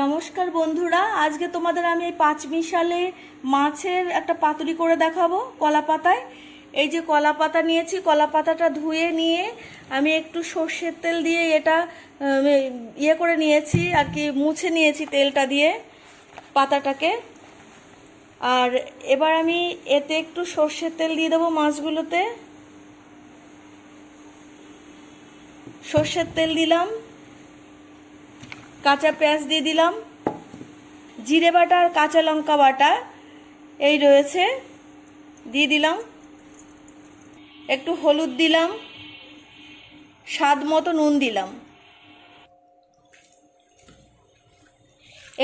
নমস্কার বন্ধুরা, আজকে তোমাদের আমি এই পাঁচ মিশালে মাছের একটা পাতুরি করে দেখাবো কলা পাতায়। এই যে কলা পাতা নিয়েছি, কলা পাতাটা ধুয়ে নিয়ে আমি একটু সর্ষের তেল দিয়ে এটা ইয়ে করে নিয়েছি, আর কি মুছে নিয়েছি তেলটা দিয়ে পাতাটাকে। আর এবার আমি এতে একটু সর্ষের তেল দিয়ে দেবো মাছগুলোতে। সর্ষের তেল দিলাম। কাঁচা পেঁয়াজ দিয়ে দিলাম। জিরে বাটা আর কাঁচা লঙ্কা বাটা এই রয়েছে। দিয়ে দিলাম। একটু হলুদ দিলাম। স্বাদ মতো নুন দিলাম।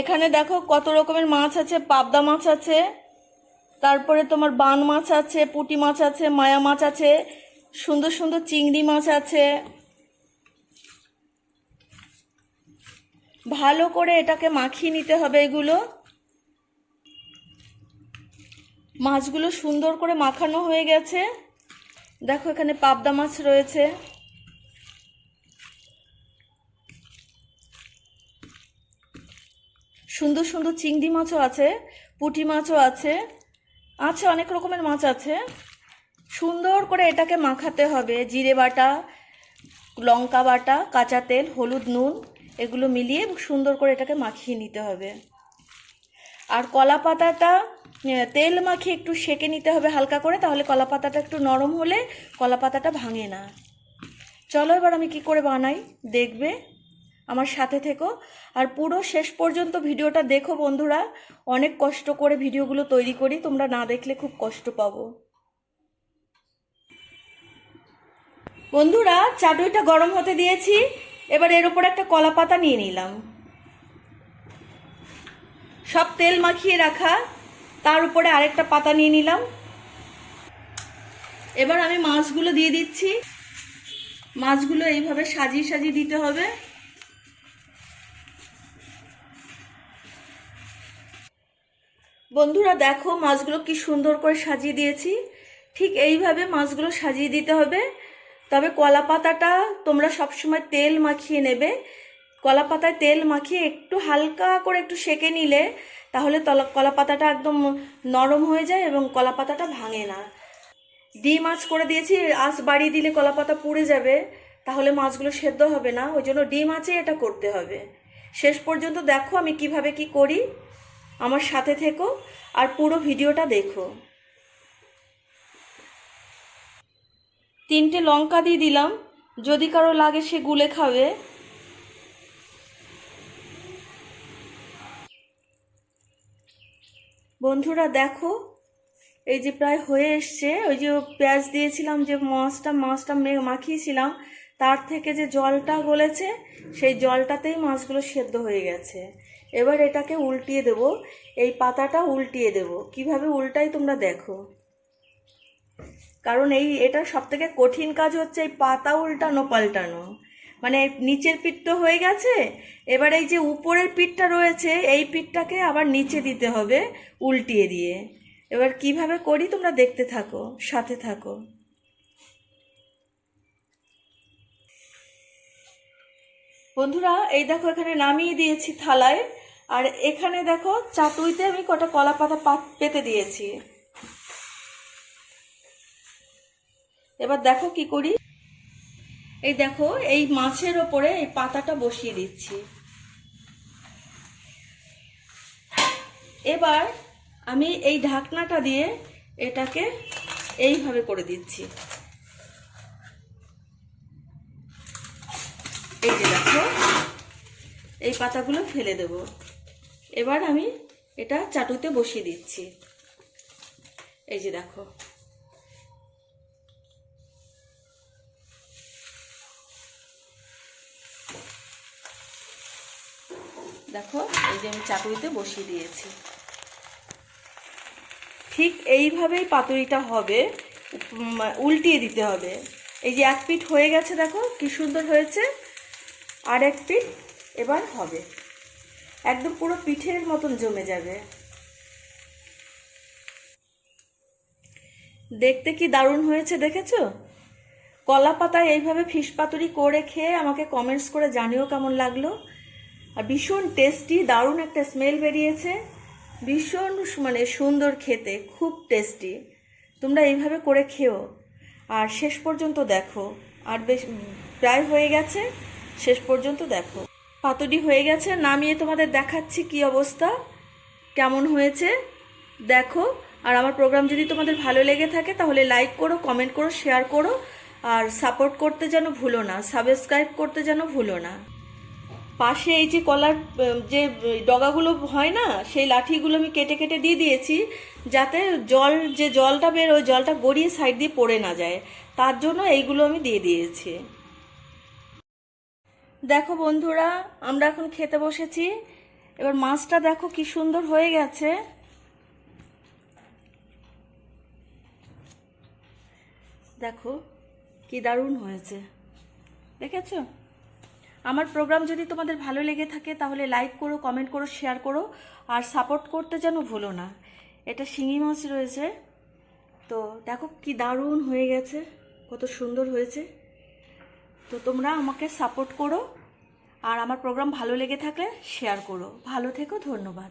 এখানে দেখো কত রকমের মাছ আছে, পাবদা মাছ আছে, তারপরে তোমার বান মাছ আছে, পুঁটি মাছ আছে, মায়া মাছ আছে, সুন্দর সুন্দর চিংড়ি মাছ আছে। ভালো করে এটাকে মাখিয়ে নিতে হবে এগুলো। মাছগুলো সুন্দর করে মাখানো হয়ে গেছে। দেখো এখানে পাবদা মাছ রয়েছে। সুন্দর সুন্দর চিংড়ি মাছও আছে, পুঁটি মাছও আছে। আছে, অনেক রকমের মাছ আছে। সুন্দর করে এটাকে মাখাতে হবে। জিরে বাটা, লঙ্কা বাটা, কাঁচা তেল, হলুদ নুন। এগুলো মিলিয়ে সুন্দর করে এটাকে মাখিয়ে নিতে হবে। আর কলা পাতাটা তেল মাখিয়ে একটু সেকে নিতে হবে হালকা করে, তাহলে কলা পাতাটা একটু নরম হলে কলা পাতাটা ভাঙে না। চলো এবার আমি কি করে বানাই, দেখবে? আমার সাথে থেকো। আর পুরো শেষ পর্যন্ত ভিডিওটা দেখো বন্ধুরা। অনেক কষ্ট করে ভিডিওগুলো তৈরি করি, তোমরা না দেখলে খুব কষ্ট পাবো। বন্ধুরা, চাটুইটা গরম হতে দিয়েছি। এবার এর উপর একটা কলা পাতা নিয়ে নিলাম। সব তেল মাখিয়ে রাখা, তার উপরে আরেকটা পাতা নিয়ে নিলাম। এবার আমি মাছগুলো দিয়ে দিচ্ছি। মাছগুলো এইভাবে সাজিয়ে সাজিয়ে দিতে হবে। বন্ধুরা, দেখো মাছগুলো কি সুন্দর করে সাজিয়ে দিয়েছি। ঠিক এইভাবে মাছগুলো সাজিয়ে দিতে হবে। তবে কলা পাতাটা তোমরা সবসময় তেল মাখিয়ে নেবে। কলা পাতায় তেল মাখিয়ে একটু হালকা করে একটু সেকে নিলে তাহলে কলা পাতাটা একদম নরম হয়ে যায় এবং কলা পাতাটা ভাঙে না। ডিম মাছ করে দিয়েছি, আঁচ বাড়িয়ে দিলে কলা পাতা পুড়ে যাবে, তাহলে মাছগুলো সেদ্ধ হবে না। ওই জন্য ডিম আছে এটা করতে হবে। শেষ পর্যন্ত দেখো আমি কীভাবে কি করি। আমার সাথে থেকো আর পুরো ভিডিওটা দেখো। তিনটে লঙ্কা দিয়ে দিলাম। যদি কারও লাগে সে গুলে খাবে। বন্ধুরা, দেখো, এই যে প্রায় হয়ে এসছে। ওই যে পেঁয়াজ দিয়েছিলাম, যে মাছটা মাছটা মাখিয়েছিলাম, তার থেকে যে জলটা গলেছে, সেই জলটাতেই মাছগুলো সেদ্ধ হয়ে গেছে। এবার এটাকে উল্টিয়ে দেব। এই পাতাটা উল্টিয়ে দেব। কীভাবে উল্টাই তোমরা দেখো। কারণ এই, এটা সব থেকে কঠিন কাজ হচ্ছে এই পাতা উল্টানো, পাল্টানো। মানে নিচের পিঠ তো হয়ে গেছে, এবার এই যে উপরের পিঠটা রয়েছে, এই পিঠটাকে আবার নিচে দিতে হবে উল্টিয়ে দিয়ে। এবার কীভাবে করি তোমরা দেখতে থাকো, সাথে থাকো। বন্ধুরা, এই দেখো এখানে নামিয়ে দিয়েছি থালায়, আর এখানে দেখো চাটুইতে আমি কটা কলা পাত- পেতে দিয়েছি। এবার দেখো কি করি। এই দেখো, এই মাছের ওপরে এই পাতাটা বসিয়ে দিচ্ছি। এবার আমি এই ঢাকনাটা দিয়ে এটাকে এইভাবে করে দিচ্ছি। এই যে দেখো, এই পাতাগুলো ফেলে দেব। এবার আমি এটা চাটুতে বসিয়ে দিচ্ছি। এই যে দেখো। দেখো, এই যে আমি চাটুইতে বসিয়ে দিয়েছি। ঠিক এইভাবেই পাতুরিটা হবে উল্টিয়ে দিতে হবে। এই যে এক পিঠ হয়ে গেছে, দেখো, কি সুন্দর হয়েছে। আর এক পিঠ এবার হবে। একদম পুরো পিঠের মতন জমে যাবে। দেখতে কি দারুণ হয়েছে, দেখেছ? কলা পাতায় এইভাবে ফিশ পাতুরি করে খেয়ে আমাকে কমেন্টস করে জানিও কেমন লাগল। আর ভীষণ টেস্টি দারুণ একটা স্মেল বেরিয়েছে। ভীষণ মানে সুন্দর খেতে, খুব টেস্টি তোমরা এইভাবে করে খেও। আর শেষ পর্যন্ত দেখো। আর বেশ প্রায় হয়ে গেছে। শেষ পর্যন্ত দেখো। পাতুরি হয়ে গেছে। নামিয়ে তোমাদের দেখাচ্ছি কি অবস্থা। কেমন হয়েছে। দেখো। আর আমার প্রোগ্রাম যদি তোমাদের ভালো লেগে থাকে, তাহলে লাইক করো কমেন্ট করো শেয়ার করো। আর সাপোর্ট করতে যেন ভুলো না। সাবস্ক্রাইব করতে যেন ভুলো না। পাশে এই যে কলার, যে ডগাগুলো হয় না, সেই লাঠিগুলো আমি কেটে কেটে দিয়ে দিয়েছি, যাতে জল, যে জলটা বের ওই জলটা গড়িয়ে সাইড দিয়ে পড়ে না যায়। তার জন্য এইগুলো আমি দিয়ে দিয়েছি। দেখো বন্ধুরা, আমরা এখন খেতে বসেছি। এবার মাছটা দেখো কি সুন্দর হয়ে গেছে। দেখো কি দারুণ হয়েছে। দেখেছ? আমার প্রোগ্রাম যদি তোমাদের ভালো লেগে থাকে, তাহলে লাইক করো কমেন্ট করো শেয়ার করো, আর সাপোর্ট করতে যেন ভুলো না। এটা শিঙি মাছ রয়েছে। তো দেখো কি দারুণ হয়ে গেছে, কত সুন্দর হয়েছে। তো তোমরা আমাকে সাপোর্ট করো, আর আমার প্রোগ্রাম ভালো লেগে থাকলে শেয়ার করো। ভালো থেকো, ধন্যবাদ।